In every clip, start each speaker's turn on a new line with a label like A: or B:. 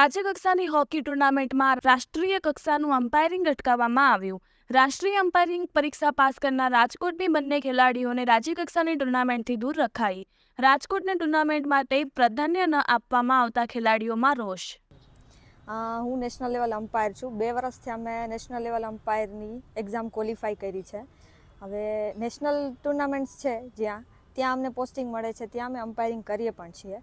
A: રાજ્ય કક્ષાની હોકી ટુર્નામેન્ટમાં રાષ્ટ્રીય કક્ષાનું અમ્પાયરિંગ અટકાવવામાં આવ્યું. રાષ્ટ્રીય અમ્પાયરિંગ પરીક્ષા પાસ કરનાર રાજકોટની બંને ખેલાડીઓને રાજ્ય કક્ષાની ટુર્નામેન્ટથી દૂર રખાઈ. રાજકોટને ટુર્નામેન્ટ માટે પ્રાધાન્ય ન આપવામાં આવતા ખેલાડીઓમાં રોષ.
B: હું નેશનલ લેવલ અમ્પાયર છું. બે વર્ષથી અમે નેશનલ લેવલ અમ્પાયરની એક્ઝામ ક્વોલિફાય કરી છે. હવે નેશનલ ટુર્નામેન્ટ્સ છે જ્યાં, ત્યાં અમને પોસ્ટિંગ મળે છે, ત્યાં અમે અમ્પાયરિંગ કરીએ પણ છીએ.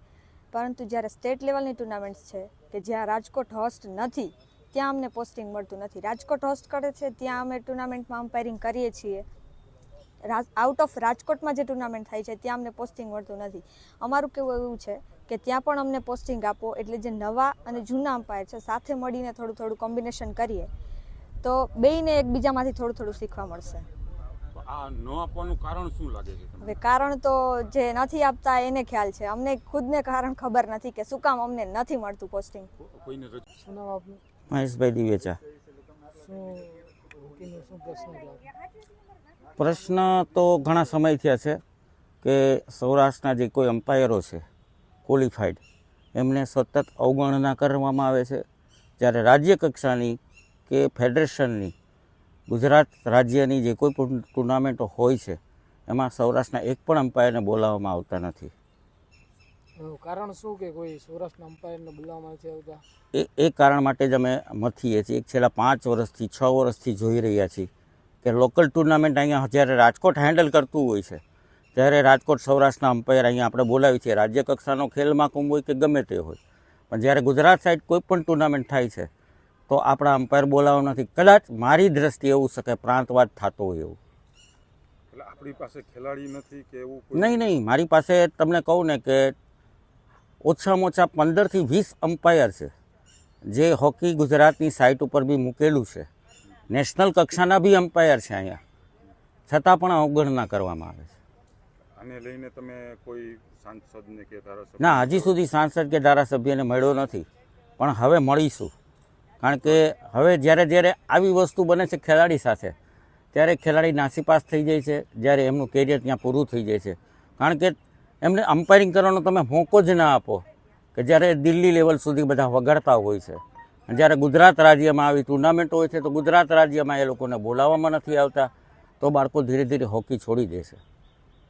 B: પરંતુ જ્યારે સ્ટેટ લેવલની ટુર્નામેન્ટ્સ છે કે જ્યાં રાજકોટ હોસ્ટ નથી, ત્યાં અમને પોસ્ટિંગ મળતું નથી. રાજકોટ હોસ્ટ કરે છે, ત્યાં અમે ટુર્નામેન્ટમાં અમ્પાયરિંગ કરીએ છીએ. આઉટ ઓફ રાજકોટમાં જે ટુર્નામેન્ટ થાય છે, ત્યાં અમને પોસ્ટિંગ મળતું નથી. અમારું કેવું એવું છે કે ત્યાં પણ અમને પોસ્ટિંગ આપો, એટલે જે નવા અને જૂના અમ્પાયર છે, સાથે મળીને થોડું થોડું કોમ્બિનેશન કરીએ, તો બેયને એકબીજામાંથી થોડું થોડું શીખવા મળશે.
C: આ ન આપવાનું કારણ શું લાગે છે
B: હવે કારણ તો જે નથી આપતા એને ખ્યાલ છે. અમને ખુદને કારણ ખબર નથી કે શું કામ અમને નથી મળતું પોસ્ટિંગ
C: કોઈને
D: શું નામ આપનું?
E: મહેશભાઈ દિવેચા?
D: પ્રશ્ન
E: તો ઘણા સમય થયા છે કે સૌરાષ્ટ્રના જે કોઈ અમ્પાયરો છે ક્વોલિફાઈડ એમને સતત અવગણના કરવામાં આવે છે. જ્યારે રાજ્ય કક્ષાની કે ફેડરેશનની ગુજરાત રાજ્યની જે કોઈ પણ ટુર્નામેન્ટો હોય છે એમાં સૌરાષ્ટ્રના એક પણ અમ્પાયરને બોલાવવામાં આવતા નથી.
D: કારણ શું કે કોઈ સૌરાષ્ટ્રના અમ્પાયરને બોલાવવામાં નથી આવતા?
E: એ એ કારણ માટે જ અમે મથીએ છીએ. એક છેલ્લા પાંચ વર્ષથી છ વર્ષથી જોઈ રહ્યા છીએ કે લોકલ ટુર્નામેન્ટ અહીંયા જ્યારે રાજકોટ હેન્ડલ કરતું હોય છે ત્યારે રાજકોટ સૌરાષ્ટ્રના અમ્પાયર અહીંયા આપણે બોલાવીએ છીએ. રાજ્ય કક્ષાનો ખેલ મહાકુંભ હોય કે ગમે તે હોય. પણ જ્યારે ગુજરાત સાઈડ કોઈ પણ ટુર્નામેન્ટ થાય છે તો આપણા અમ્પાયર બોલાવો નથી. કદાચ મારી દ્રષ્ટિએ એવું શકે પ્રાંતવાદ થતો હોય એવું.
C: આપણી પાસે ખેલાડી નથી કે એવું
E: નહીં નહીં મારી પાસે તમને કહું ને કે ઓછામાં ઓછા પંદરથી વીસ અમ્પાયર છે. જે હોકી ગુજરાતની સાઇટ ઉપર બી મૂકેલું છે. નેશનલ કક્ષાના બી અમ્પાયર છે અહીંયા. છતાં પણ અવગણના કરવામાં આવે છે.
C: આને લઈને તમે કોઈ સાંસદને કે ધારાસભ્ય
E: ના હજી સુધી સાંસદ કે ધારાસભ્યને મળ્યો નથી. પણ હવે મળીશું. કારણ કે હવે જ્યારે જ્યારે આવી વસ્તુ બને છે ખેલાડી સાથે, ત્યારે ખેલાડી નાસીપાસ થઈ જાય છે, જ્યારે એમનું કેરિયર ત્યાં પૂરું થઈ જાય છે. કારણ કે એમને અમ્પાયરિંગ કરવાનો તમે મોકો જ ના આપો કે જ્યારે દિલ્હી લેવલ સુધી બધા વગાડતા હોય છે. જ્યારે ગુજરાત રાજ્યમાં આવી ટુર્નામેન્ટ હોય છે, તો ગુજરાત રાજ્યમાં એ લોકોને બોલાવવામાં નથી આવતા, તો બાળકો ધીરે ધીરે હોકી છોડી દેશે